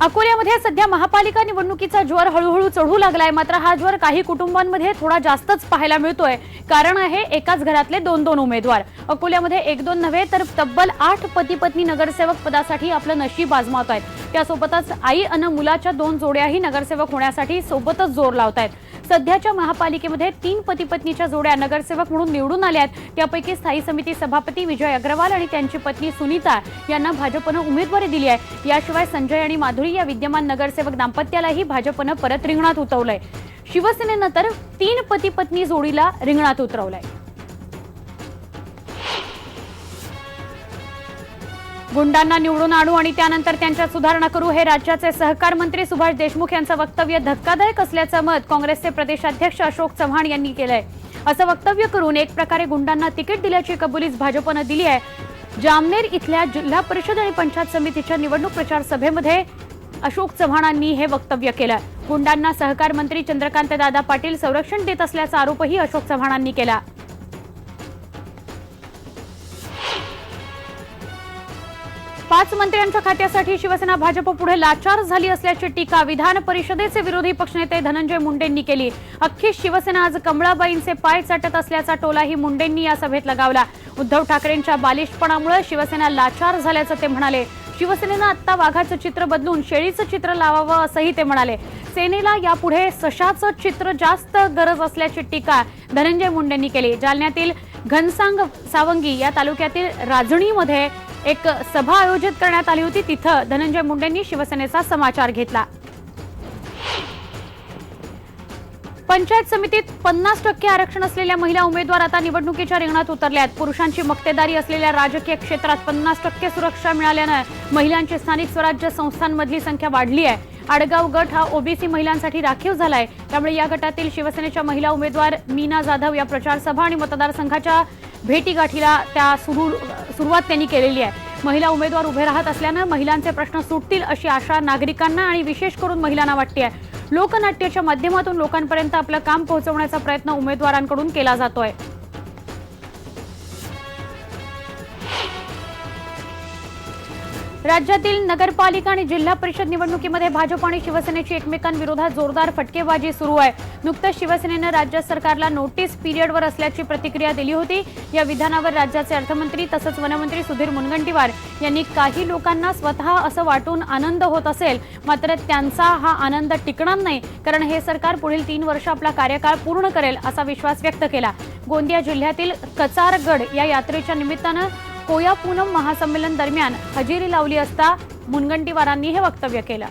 अकोल्यामध्ये सध्या महापालिका निवडणुकीचा ज्वर हळूहळू चढू लागलाय. मात्र हा ज्वर काही कुटुंबांमध्ये थोडा जास्तच पाहायला मिळतोय. कारण आहे एकाच घरातले दोन दोन उमेदवार. अकोल्यामध्ये एक दोन नव्हे तर तब्बल आठ पती पत्नी नगरसेवक पदासाठी आपलं नशीब आजमावत आहेत. त्यासोबतच आई अन मुलाच्या दोन जोड्याही नगरसेवक होण्यासाठी सोबतच जोर लावत आहेत सध्याच्या महापालिकेमध्ये तीन पती पत्नीच्या जोड्या नगरसेवक म्हणून निवडून आल्या आहेत. त्यापैकी स्थायी समिती सभापती विजय अग्रवाल आणि त्यांची पत्नी सुनीता यांना भाजपनं उमेदवारी दिली आहे. याशिवाय संजय आणि माधुरी या विद्यमान नगरसेवक दाम्पत्यालाही भाजपनं परत रिंगणात उतरवलंय. शिवसेनेनं तर तीन पती पत्नी जोडीला रिंगणात उतरवलंय. गुंडांना निवडून आणू आणि त्यानंतर त्यांच्यात सुधारणा करू हे राज्याचे सहकार मंत्री सुभाष देशमुख यांचं वक्तव्य धक्कादायक असल्याचं मत काँग्रेसचे प्रदेशाध्यक्ष अशोक चव्हाण यांनी केलंय. असं वक्तव्य करून एक प्रकारे गुंडांना तिकीट दिल्याची कबुलीच भाजपनं दिली आहे. जामनेर इथल्या जिल्हा परिषद आणि पंचायत समितीच्या निवडणूक प्रचार सभेमध्ये अशोक चव्हाणांनी हे वक्तव्य केलं. गुंडांना सहकार मंत्री चंद्रकांत दादा पाटील संरक्षण देत असल्याचा आरोपही अशोक चव्हाणांनी केला. पाच मंत्र्यांच्या खात्यासाठी शिवसेना भाजप पुढे लाचार झाली असल्याची टीका विधान परिषदेचे विरोधी पक्षनेते धनंजय मुंडेंनी केली. अख्खी शिवसेना आज कमळाबाईंचे पाय चाटत असल्याचा टोलाही मुंडेंनी या सभेत लगावला. उद्धव ठाकरेंच्या बालिशपणामुळे शिवसेना लाचार झाल्याचं ते म्हणाले. शिवसेनेनं आत्ता वाघाचं चित्र बदलून शेळीचं चित्र लावावं असंही ते म्हणाले. सेनेला यापुढे सशाचं चित्र जास्त गरज असल्याची टीका धनंजय मुंडेंनी केली. जालन्यातील घनसांग सावंगी या तालुक्यातील राजणीमध्ये एक सभा आयोजित करण्यात आली होती. तिथं धनंजय मुंडेंनी शिवसेनेचा समाचार घेतला. पंचायत समितीत पन्नास टक्के आरक्षण असलेल्या महिला उमेदवार आता निवडणुकीच्या रिंगणात उतरल्यात. आहेत पुरुषांची मक्तेदारी असलेल्या राजकीय क्षेत्रात पन्नास टक्के सुरक्षा मिळाल्यानं महिलांची स्थानिक स्वराज्य संस्थांमधली संख्या वाढली आहे. आडगाव गट हा ओबीसी महिलांसाठी राखीव झालाय. त्यामुळे या गटातील शिवसेनेच्या महिला उमेदवार मीना जाधव या प्रचार सभा आणि मतदारसंघाच्या भेटीगाठीला त्या सुरू सुरुवात त्यांनी केलेली आहे. महिला उमेदवार उभे राहत असल्यानं महिलांचे प्रश्न सुटतील अशी आशा नागरिकांना आणि विशेष करून महिलांना वाटते आहे. लोकनाट्याच्या माध्यमातून लोकांपर्यंत आपलं काम पोहोचवण्याचा प्रयत्न उमेदवारांकडून केला जातोय. राज्यातील नगरपालिका आणि जिल्हा परिषद निवडणुकीमध्ये भाजप आणि शिवसेनेची एकमेकांविरोधात जोरदार फटकेबाजी सुरू आहे. नुकतंच शिवसेनेनं राज्य सरकारला नोटीस पिरियडवर असल्याची प्रतिक्रिया दिली होती. या विधानावर राज्याचे अर्थमंत्री तसंच वनमंत्री सुधीर मुनगंटीवार यांनी काही लोकांना स्वतः असं वाटून आनंद होत असेल. मात्र त्यांचा हा आनंद टिकणार नाही कारण हे सरकार पुढील तीन वर्ष आपला कार्यकाळ पूर्ण करेल असा विश्वास व्यक्त केला. गोंदिया जिल्ह्यातील कचारगड या यात्रेच्या निमित्तानं कोया पूनम महासंमेलन दरम्यान हजेरी लावली असता मुनगंटीवारांनी हे वक्तव्य केलं.